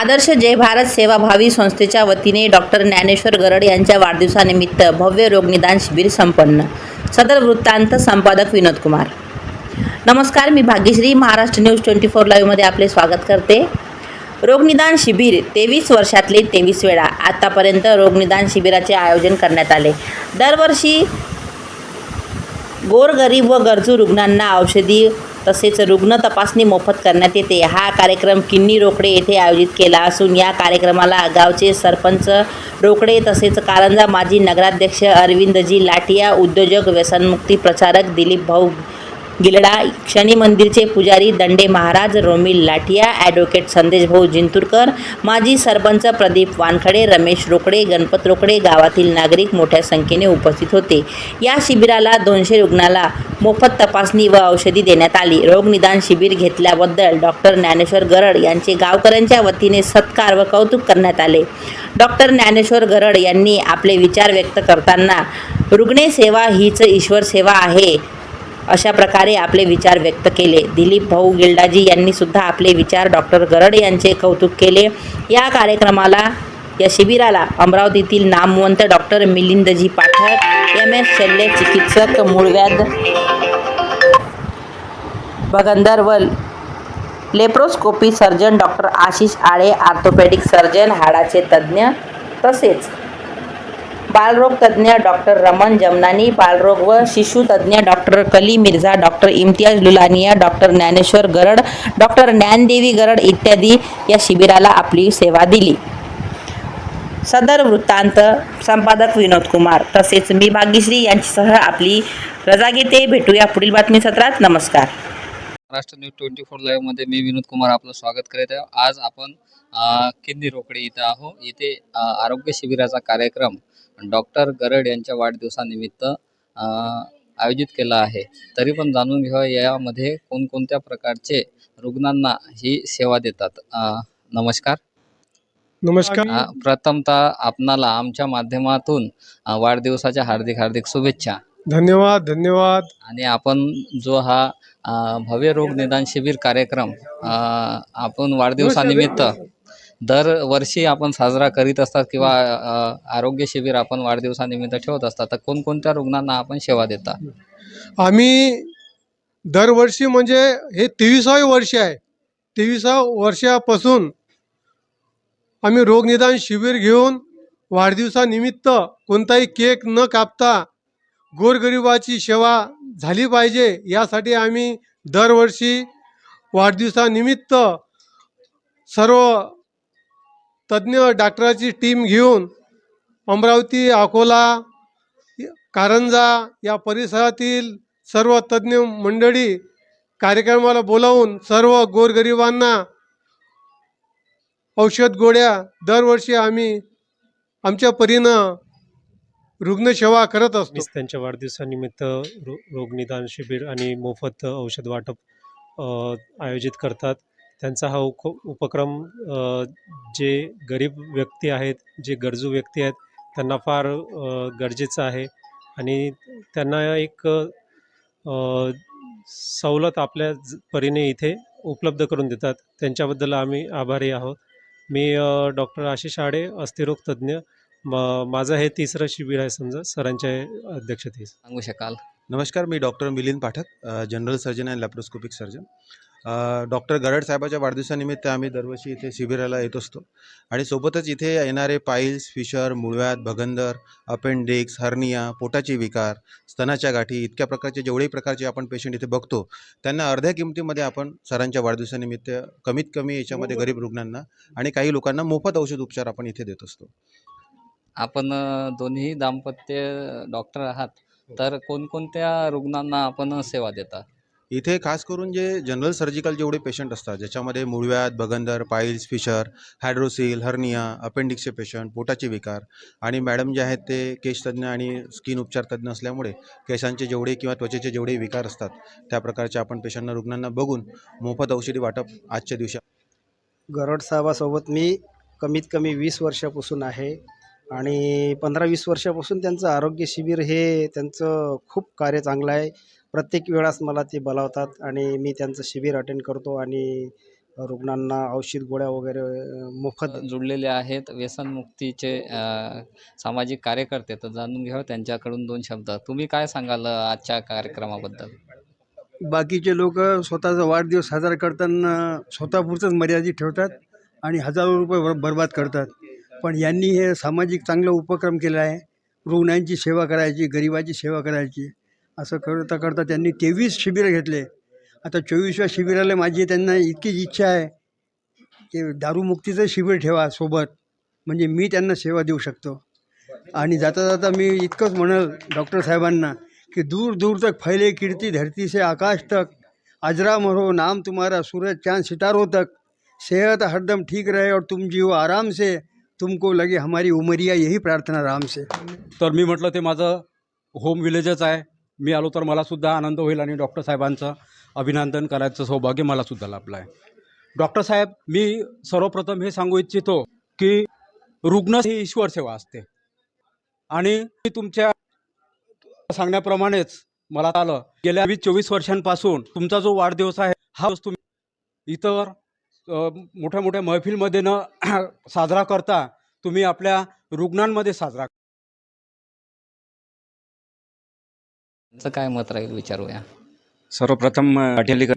आदर्श जय भारत सेवाभावी संस्थेच्या वतीने डॉक्टर ज्ञानेश्वर गरड यांच्या वाढदिवसानिमित्त भव्य रोगनिदान शिबिर संपन्न. सदर वृत्तांत संपादक विनोद कुमार. नमस्कार मी Bhagyashree. Maharashtra news twenty four लाईव्हमध्ये आपले स्वागत करते. रोगनिदान शिबिर तेवीस वर्षातले तेवीस वेळा आतापर्यंत रोगनिदान शिबिराचे आयोजन करण्यात आले. दरवर्षी गोरगरीब व गरजू रुग्णांना औषधी तसेच रुग्ण तपासणी मोफत करण्यात येते. हा कार्यक्रम किन्नी रोकडे येथे आयोजित केला असून या कार्यक्रमाला गावचे सरपंच रोकडे तसेच कारंजा माजी नगराध्यक्ष अरविंदजी लाटिया उद्योजक व्यसनमुक्ती प्रचारक दिलीप भाऊ गिलडा शनी मंदिरचे पुजारी दंडे महाराज रोमिल लाठिया ॲडव्होकेट संदेश भाऊ जिंतूरकर माजी सरपंच प्रदीप वानखडे रमेश रोकडे गणपत रोकडे गावातील नागरिक मोठ्या संख्येने उपस्थित होते. या शिबिराला दोनशे रुग्णाला मोफत तपासणी व औषधी देण्यात आली. रोगनिदान शिबिर घेतल्याबद्दल डॉक्टर ज्ञानेश्वर गरड यांचे गावकऱ्यांच्या वतीने सत्कार व कौतुक करण्यात आले. डॉक्टर ज्ञानेश्वर गरड यांनी आपले विचार व्यक्त करताना रुग्णसेवा हीच ईश्वर सेवा आहे अशा प्रकारे आपले विचार व्यक्त केले. दिलीप भाऊ गिल्डाजी यांनी सुद्धा आपले विचार डॉक्टर गरड यांचे कौतुक केले. या कार्यक्रमाला या शिबिराला अमरावतीतील नामवंत doctor Milind ji Pathak M. S. शल्य चिकित्सक मूळव्याध बगंदर व laparoscopy surgeon doctor Ashish Ale orthopaedic surgeon हाडाचे तज्ज्ञ तसेच बालरोग तज्ज्ञ डॉक्टर रमन जमनानी बालरोग व शिशु तज्ज्ञ doctor Kali Mirza doctor Imtiyaz Lulaniya doctor Dnyaneshwar Garad doctor Dnyandevi Garad इत्यादी या शिबिराला आपली सेवा दिली. सदर वृत्तांत संपादक विनोद कुमार तसेच मी भाग्यश्री यांच्यासह आपली रजा घेते. भेटूया पुढील बातमी सत्रात नमस्कार. महाराष्ट्र न्यूज ट्वेंटी फोर लाईव्हमध्ये मी विनोद कुमार आपलं स्वागत करीत आहे. आज आपण किन्नी रोकडे इथं आहो इथे आरोग्य शिबिराचा कार्यक्रम डॉक्टर गरड यांच्या वाढदिवसानिमित्त आयोजित केला आहे. तरी पण जाणून घ्यावं यामध्ये कोणकोणत्या प्रकारचे रुग्णांना ही सेवा देतात. नमस्कार. नमस्कार. प्रथमतः आपणाला आमच्या माध्यमातून वाढदिवसाच्या हार्दिक हार्दिक शुभेच्छा. धन्यवाद धन्यवाद. आणि आपण जो हा भव्य रोग निदान शिबिर कार्यक्रम आपण वाढदिवसानिमित्त दरवर्षी आपण साजरा करीत असतात किंवा आरोग्य शिबिर आपण वाढदिवसानिमित्त ठेवत असतात तर कोणकोणत्या रुग्णांना आपण सेवा देता? आम्ही दरवर्षी म्हणजे हे तेविसावे वर्ष आहे. तेविसाव्या वर्षापासून आम्ही रोगनिदान शिबिर घेऊन वाढदिवसानिमित्त कोणताही केक न कापता गोरगरिबाची सेवा झाली पाहिजे यासाठी आम्ही दरवर्षी वाढदिवसानिमित्त सर्व तज्ज्ञ डॉक्टराची टीम घेऊन अमरावती अकोला कारंजा या परिसरातील सर्व तज्ज्ञ मंडळी कार्यक्रमाला बोलावून सर्व गोरगरिबांना औषध गोळ्या दरवर्षी आम्ही आमच्या परीनं रुग्णसेवा करत असतो. त्यांच्या वाढदिवसानिमित्त रो रोगनिदान शिबिर आणि मोफत औषध वाटप आयोजित करतात. त्यांचा हा उप उपक्रम जे गरीब व्यक्ती आहेत जे गरजू व्यक्ती आहेत त्यांना फार गरजेचं आहे. आणि त्यांना एक सवलत आपल्या ज- परीने इथे उपलब्ध करून देतात. त्यांच्याबद्दल आम्ही आभारी आहोत. मी डॉक्टर आशिष आडे अस्थिरोग तज्ज्ञ. म माझं हे तिसरं शिबिर आहे समजा सरांच्या अध्यक्षतेस सांगू शकाल? नमस्कार मी doctor Milind Pathak general surgeon and laparoscopic surgeon. Doctor Garad साहेबाच्या वाढदिवसानिमित्त आम्ही दरवर्षी इथे शिबिराला येत असतो. आणि सोबतच इथे येणारे पाईल्स फिशर मुळव्यात भगंदर अपेंडिक्स हर्निया पोटाचे विकार स्तनाच्या गाठी इतक्या प्रकारचे जेवढेही प्रकारचे आपण पेशंट इथे बघतो त्यांना अर्ध्या किमतीमध्ये आपण सरांच्या वाढदिवसानिमित्त कमीत कमी याच्यामध्ये गरीब रुग्णांना आणि काही लोकांना मोफत औषध उपचार आपण इथे देत असतो. आपण दोन्ही दाम्पत्य डॉक्टर आहात तर कोणकोणत्या रुग्णांना आपण सेवा देता? इथे खास करून जे जनरल सर्जिकल जेवढे पेशंट असतात ज्याच्यामध्ये मुळव्याध भगंदर पाईल्स फिशर हायड्रोसिल हर्निया अपेंडिक्सचे पेशंट पोटाचे विकार आणि मॅडम जे आहेत ते केशतज्ञ आणि स्किन उपचार तज्ज्ञ असल्यामुळे केसांचे जेवढे किंवा त्वचेचे जेवढे विकार असतात त्या प्रकारचे आपण पेशंटना रुग्णांना बघून मोफत औषधी वाटप आजच्या दिवशी गरड साहेबासोबत मी कमीत कमी वीस वर्षापासून आहे आणि पंधरा वीस वर्षापासून त्यांचं आरोग्य शिबिर हे त्यांचं खूप कार्य चांगलं आहे. प्रत्येक वेळास मला ते बोलावतात आणि मी त्यांचं शिबिर अटेंड करतो आणि रुग्णांना औषध गोळ्या वगैरे मोफत जुळलेले आहेत. व्यसनमुक्तीचे सामाजिक कार्यकर्ते तर जाणून घ्यावं त्यांच्याकडून दोन शब्द. तुम्ही काय सांगाल आजच्या कार्यक्रमाबद्दल? बाकीचे लोक स्वतःचा वाढदिवस साजरा करताना स्वतःपुरतंच मर्यादित ठेवतात आणि हजारो रुपये बर बर्बाद करतात. पण यांनी हे सामाजिक चांगला उपक्रम केला आहे. रुग्णांची सेवा करायची गरिबाची सेवा करायची. असं करता करता त्यांनी तेवीस शिबिरं घेतले. आता चोवीसव्या शिबिराला माझी त्यांना इतकीच इच्छा आहे की दारूमुक्तीचं शिबिर ठेवा सोबत. म्हणजे मी त्यांना सेवा देऊ शकतो. आणि जाता जाता मी इतकंच म्हणल डॉक्टर साहेबांना कि दूर दूर तक फैले कीर्ति धरती से आकाश तक. अजरामर मरो नाम तुम्हारा सूरज चांद सितारों तक. सेहत हरदम ठीक रहे और तुम जियो आराम से. तुमको लगे हमारी उमरिया यही प्रार्थना राम से. तर मी म्हटलं ते माझं होम विलेजच आहे. मी आलो तर मलासुद्धा आनंद होईल आणि डॉक्टर साहेबांचं अभिनंदन करायचं सौभाग्य मलासुद्धा लाभलं आहे डॉक्टर साहेब मी सर्वप्रथम हे सांगू इच्छितो की रुग्ण ही ईश्वर सेवा असते. आणि मी तुमच्या सांगण्याप्रमाणेच मला आलं गेल्या वीस चोवीस वर्षांपासून तुमचा जो वाढदिवस आहे हा तुम्ही इतर मोठ्या मोठ्या महफिलमध्ये न साजरा करता तुम्ही आपल्या रुग्णांमध्ये साजरा त्यांचं काय मत राहील? विचारूया. सर्वप्रथम अ, पाटील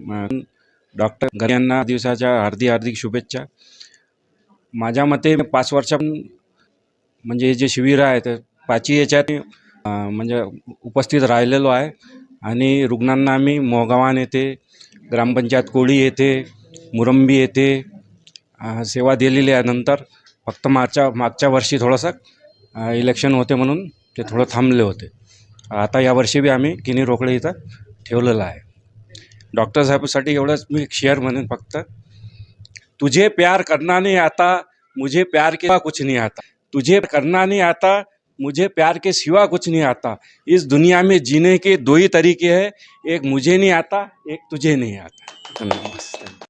डॉक्टर घर यांना दिवसाच्या हार्दिक हार्दिक शुभेच्छा. माझ्या मते पाच वर्षा म्हणजे हे जे शिबिर आहे ते पाचही याच्यात म्हणजे उपस्थित राहिलेलो आहे. आणि रुग्णांना आम्ही मोहगावान येथे ग्रामपंचायत कोळी येथे मुरंबी येथे सेवा दिलेली आहे नंतर. फक्त मागच्या मागच्या वर्षी थोडंसं इलेक्शन होते म्हणून ते थोडं थांबले होते. आता यावर्षी बी आम्ही किनी रोकडे इथं ठेवलेलं आहे. डॉक्टर साहेबसाठी एवढंच मी शेअर म्हणेन फक्त तुझे प्यार करना नहीं आता मुझे प्यार के कुछ नहीं आता. तुझे करना नहीं आता मुझे प्यार के सिवा कुछ नहीं आता. इस दुनिया में जीने के दो ही तरीके हैं एक मुझे नहीं आता एक तुझे नहीं आता. धन्यवाद.